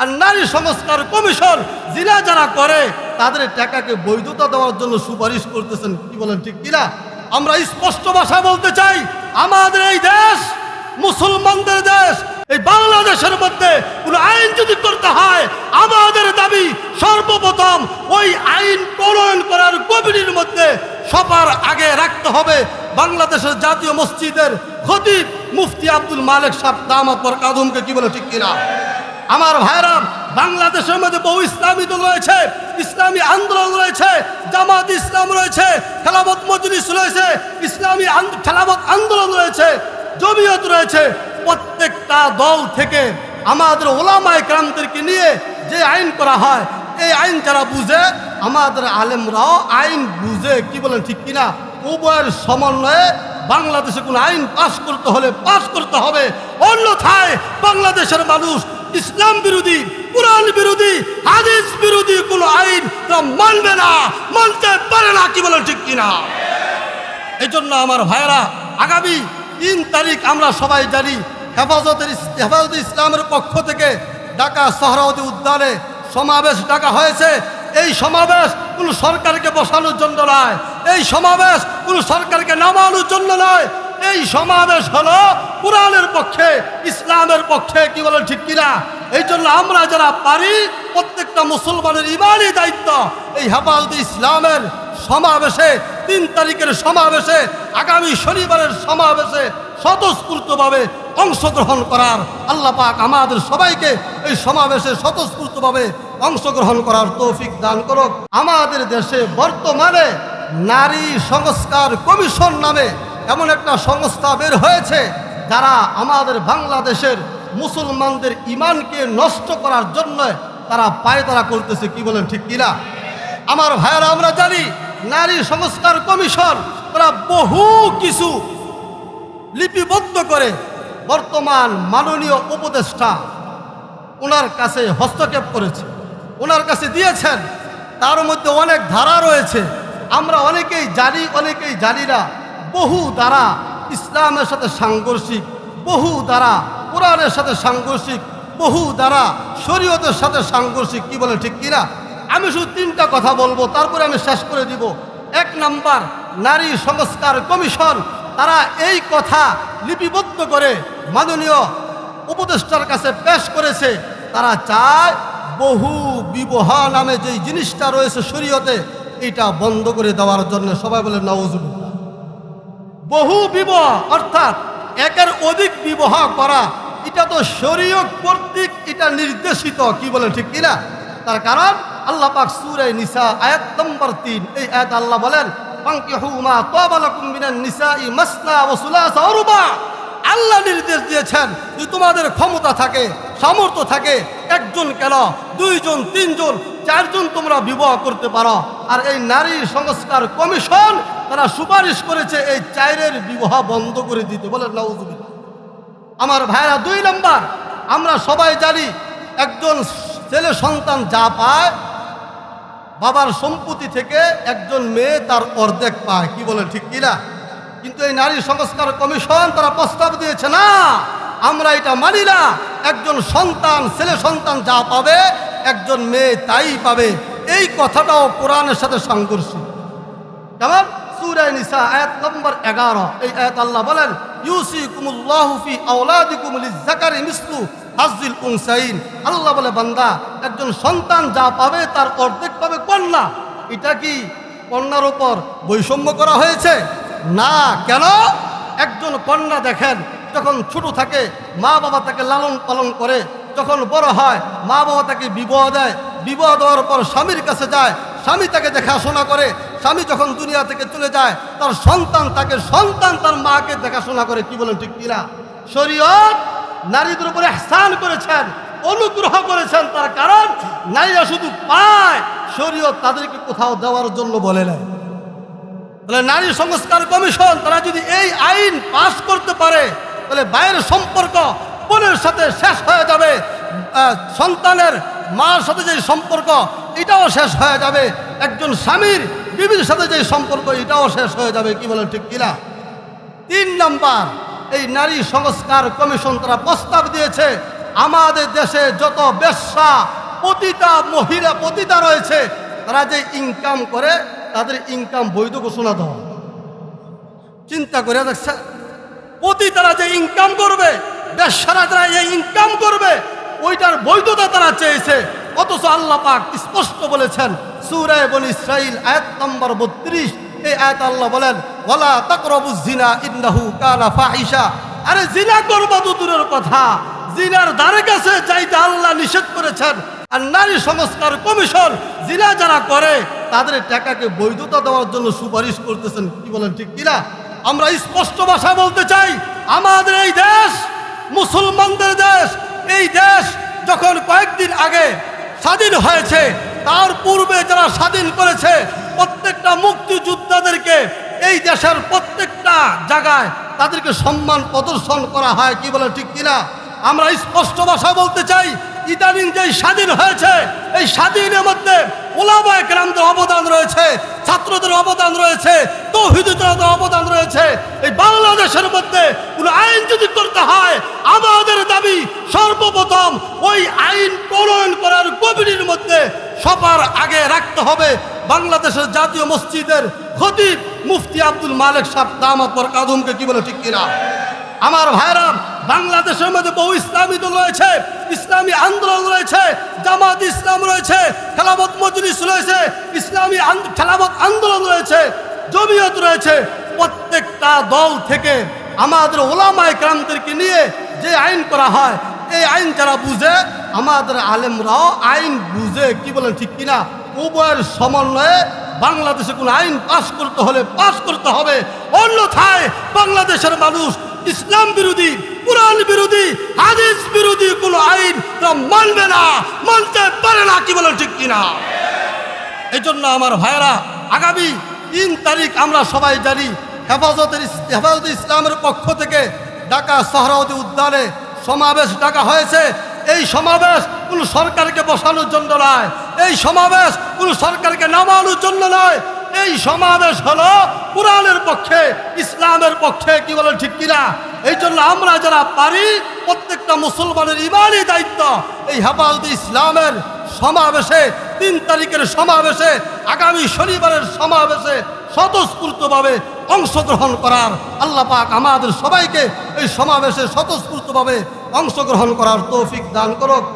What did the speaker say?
আর নারী সংস্কার কমিশন জিনা যারা করে, তাদের টাকাকে বৈধতা দেওয়ার জন্য সুপারিশ করতেছেন, কি বলেন ঠিক কিনা? আমরা স্পষ্ট ভাষায় বলতে চাই, আমাদের এই দেশ, মুসলমানদের দেশ, এই বাংলাদেশের মধ্যে কোন আইন যদি করতে হয়, আমাদের দাবি সর্বপ্রথম ওই আইন প্রণয়ন করার কমিটির মধ্যে সবার আগে রাখতে হবে। বাংলাদেশের জাতীয় মসজিদের খতিব মুফতি আব্দুল মালিক সাহেব দামাত বরকাদুমকে কি বলে ঠিক কিনা? আমার ভাইরা, বাংলাদেশের মধ্যে বহু ইসলামী দল রয়েছে, ইসলামী আন্দোলন রয়েছে, জামাত ইসলাম রয়েছে খেলাবত মজলিস রয়েছে, ইসলামী খেলাবত আন্দোলন রয়েছে, জমিয়ত রয়েছে। প্রত্যেকটা দল থেকে আমাদের ওলামায় ক্রান্তিকে নিয়ে যে আইন করা হয়, এই আইন যারা বুঝে, আমাদের আলেমরাও আইন বুঝে, কি বলেন, ঠিক কিনা? উভয়ের সমন্বয়ে বাংলাদেশে কোনো আইন পাশ করতে হলে পাশ করতে হবে। অন্যথায় বাংলাদেশের মানুষ ইসলাম বিরোধী, কোরআন বিরোধী, হাদিস বিরোধী কোনো আইন মানবে না, মানতে পারে না, কি বলেন ঠিক কিনা? এই জন্য আমার ভাইয়েরা, আগামী তিন তারিখ আমরা সবাই জানি, হেফাজতের হেফাজতে ইসলামের পক্ষ থেকে ঢাকা সহরাওয়ার্দী উদ্যানে সমাবেশ ডাকা হয়েছে। এই সমাবেশ কোনো সরকারকে বসানোর জন্য নয়। এই সমাবেশ কোনো সরকারকে নামানোর জন্য নয়। এই সমাবেশ হলো কোরআনের পক্ষে, ইসলামের পক্ষে, কি বলেন ঠিক কিনা? এই জন্য আমরা যারা পারি, প্রত্যেকটা মুসলমানের ইমানই দায়িত্ব। এই হেফাজতে ইসলামের সমাবেশে, তিন তারিখের সমাবেশে, আগামী শনিবারের সমাবেশে স্বতঃস্ফূর্তভাবে অংশগ্রহণ করার আল্লাহ পাক আমাদের সবাইকে এই সমাবেশে স্বতঃস্ফূর্তভাবে অংশগ্রহণ করার তৌফিক দান করুক। আমাদের দেশে বর্তমানে নারী সংস্কার কমিশন নামে এমন একটা সংস্থা বের হয়েছে যারা আমাদের বাংলাদেশের মুসলমানদের ইমানকে নষ্ট করার জন্য তারা পায়তারা করতেছে, কি বলেন ঠিক কিনা? আমার ভাইয়েরা, আমরা জানি নারী সংস্কার কমিশন তারা বহু কিছু লিপিবদ্ধ করে। বর্তমান মাননীয় উপদেষ্টা ওনার কাছে হস্তক্ষেপ করেছে, ওনার কাছে দিয়েছেন, তার মধ্যে অনেক ধারা রয়েছে। আমরা অনেকেই জানি অনেকেই জানি না। বহু দ্বারা ইসলামের সাথে সাংঘর্ষিক, বহু দ্বারা কোরআনের সাথে সাংঘর্ষিক, বহু দ্বারা শরীয়তের সাথে সাংঘর্ষিক, কি বলে ঠিক কিনা? আমি শুধু তিনটা কথা বলব, তারপরে আমি শেষ করে দিব। এক নাম্বার, নারী সংস্কার কমিশন, তারা এই কথা লিপিবদ্ধ করে মাননীয় উপদেষ্টার কাছে পেশ করেছে। তারা চায় বহু বিবাহ নামে যেই জিনিসটা রয়েছে শরীয়তে এটা বন্ধ করে দেওয়ার জন্য। সবাই বলে নওয়াজুল বহু বিবাহ, অর্থাৎ একের অধিক বিবাহ করা, এটা তো শরীয় কর্তৃক এটা নির্দেশিত, কি বলে ঠিক কিনা তার কারণ আল্লাহ পাক সূরা নিসা আয়াত নম্বর তিন, এই আয়াত আল্লাহ বলেন আল্লাহ নির্দেশ দিয়েছেন যে তোমাদের ক্ষমতা থাকে, সামর্থ্য থাকে, একজন কেন? দুইজন, তিনজন, চারজন তোমরা বিবাহ করতে পারো। আর এই নারী সংস্কার কমিশন তারা সুপারিশ করেছে এই চাইরের বিবাহ বন্ধ করে দিতে বলে আমার ভাইরা দুই নাম্বার, আমরা সবাই জানি একজন ছেলে সন্তান যা পায়, বাবার সম্পত্তি থেকে একজন মেয়ে তার অর্ধেক পায়, কি বলে ঠিক কিনা কিন্তু এই নারী সংস্কার কমিশন তারা প্রস্তাব দিয়েছে, না, আমরা এটা মানি না, একজন সন্তান, ছেলে সন্তান যা পাবে, একজন মেয়ে তাই পাবে। এই কথাটাও কোরআনের সাথে সাংঘর্ষিক কেমন সুরায় নিসা, আয়াত নম্বর এগারো। এই আয়াত আল্লাহ বলেন ইউসি কুমুল্লাহু ফি আওলাদিকুম লিজাকারি মিসলু হাজিল উনসাইন। আল্লাহ বলে, বান্দা, একজন সন্তান যা পাবে তার অর্ধেক পাবে কন্যা। এটা কি কন্যার উপর বৈষম্য করা হয়েছে? না, কেন? একজন কন্যা দেখেন, যখন ছোট থাকে মা বাবা তাকে লালন পালন করে। যখন বড় হয় মা বাবা তাকে বিবাহ দেয়। বিবাহ দেওয়ার পর স্বামীর কাছে যায়, স্বামী তাকে দেখাশোনা করে, স্বামী যখন দুনিয়া থেকে চলে যায়, তার সন্তান তাকে, সন্তান তার মাকে দেখাশোনা করে, কি বলেন ঠিক কিনা? শরীয়ত নারীদের উপরে স্থান করেছেন, অনুগ্রহ করেছেন, তার কারণ নারীরা শুধু পায়, শরীয়ত তাদেরকে কোথাও দেওয়ার জন্য বলে নাই তাহলে নারী সংস্কার কমিশন, তারা যদি এই আইন পাশ করতে পারে, তাহলে বাইরের সম্পর্ক বোনের সাথে শেষ হয়ে যাবে সন্তানের মার সাথে যে সম্পর্ক, এটাও শেষ হয়ে যাবে। একজন স্বামীর বিবির সাথে যে সম্পর্ক, এটাও শেষ হয়ে যাবে, কি বলেন ঠিক কিনা? তিন নম্বর, এই নারী সংস্কার কমিশন তারা প্রস্তাব দিয়েছে, আমাদের দেশে যত বেশ্যা পতিতা, মহিলা পতিতা রয়েছে, তারা যে ইনকাম করে, তাদের ইনকাম বৈধ ঘোষণা দেওয়া চিন্তা করে দেখছে প্রতি তারা যে ইনকাম করবে ব্যবসারা যারা এই ইনকাম করবে ওইটার বৈধতা তারা চেয়েছে। অথচ আল্লাহ পাক স্পষ্ট বলেছেন সুরায় বন ইসরাইল আয়াত নম্বর বত্রিশ, এই আয়াত আল্লাহ বলেন, ওয়ালা তাকরাবুজ জিনা ইন্নাহু কানা ফাহিশা। আরে জিনা করবা তো দূরের কথা, জিনার দ্বারে কাছে যাইতে আল্লাহ নিষেধ করেছেন। আর নারী সংস্কার কমিশন জিনা যারা করে, তাদের টাকাকে বৈধতা দেওয়ার জন্য সুপারিশ করতেছেন, কি বলেন ঠিক কিনা? আমরা স্পষ্ট ভাষা বলতে চাই, আমাদের এই দেশ মুসলমানদের দেশ এই দেশ যখন কয়েকদিন আগে স্বাধীন হয়েছে, তার পূর্বে যারা স্বাধীন করেছে, প্রত্যেকটা মুক্তিযোদ্ধাদেরকে এই দেশের প্রত্যেকটা জায়গায় তাদেরকে সম্মান প্রদর্শন করা হয় কি বলে, ঠিক কিনা? আমরা স্পষ্ট ভাষা বলতে চাই, ইদানিং যে স্বাধীন হয়েছে, এই স্বাধীনের মধ্যে ওলামায় গ্রামদের অবদান রয়েছে, ছাত্রদের অবদান রয়েছে, তৌহিদুদের অবদান রয়েছে। এই বাংলাদেশের মধ্যে কোনো আইন যদি করতে হয়, আমাদের দাবি সর্বপ্রথম ওই আইন প্রণয়ন করার কমিটির মধ্যে সবার আগে রাখতে হবে বাংলাদেশের জাতীয় মসজিদের খতিব মুফতি আব্দুল মালিক সাহ দামাত পর কাদুমকে কি বলে ঠিক কিনা? আমার ভাইরা, বাংলাদেশের মধ্যে বহু ইসলামী দল রয়েছে, ইসলামী আন্দোলন রয়েছে, জামাত ইসলাম রয়েছে খেলামত মজলিস রয়েছে, ইসলামী খেলামত আন্দোলন রয়েছে, জমিয়ত রয়েছে। প্রত্যেকটা দল থেকে আমাদের ওলামায় ক্রান্তিকে নিয়ে যে আইন করা হয়, এই আইন যারা বুঝে, আমাদের আলেমরাও আইন বুঝে, কি বলেন ঠিক কিনা? উভয়ের সমন্বয়ে বাংলাদেশে কোনো আইন পাশ করতে হলে পাশ করতে হবে। অন্যথায় বাংলাদেশের মানুষ ইসলাম বিরোধী, কোরআন বিরোধী, হাদিস বিরোধী কোনো আইন মানবে না, মানতে পারে না, কি বলেন ঠিক কিনা? এই জন্য আমার ভাইয়েরা, আগামী তিন তারিখ আমরা সবাই জানি হেফাজতের হেফাজতে ইসলামের পক্ষ থেকে ঢাকা সহরাওয়ার্দী উদ্যানে সমাবেশ ডাকা হয়েছে। এই সমাবেশ কোনো সরকারকে বসানোর জন্য নয়। এই সমাবেশ কোনো সরকারকে নামানোর জন্য নয়। এই সমাবেশ হলো কোরআনের পক্ষে, ইসলামের পক্ষে, কি বলে ঠিক কিনা? এই জন্য আমরা যারা পারি, প্রত্যেকটা মুসলমানের ইমানই দায়িত্ব। এই হেফাজত ইসলামের সমাবেশে, তিন তারিখের সমাবেশে, আগামী শনিবারের সমাবেশে স্বতঃস্ফূর্তভাবে অংশগ্রহণ করার। আল্লাহ পাক আমাদের সবাইকে এই সমাবেশে স্বতঃস্ফূর্তভাবে অংশগ্রহণ করার তৌফিক দান করুক।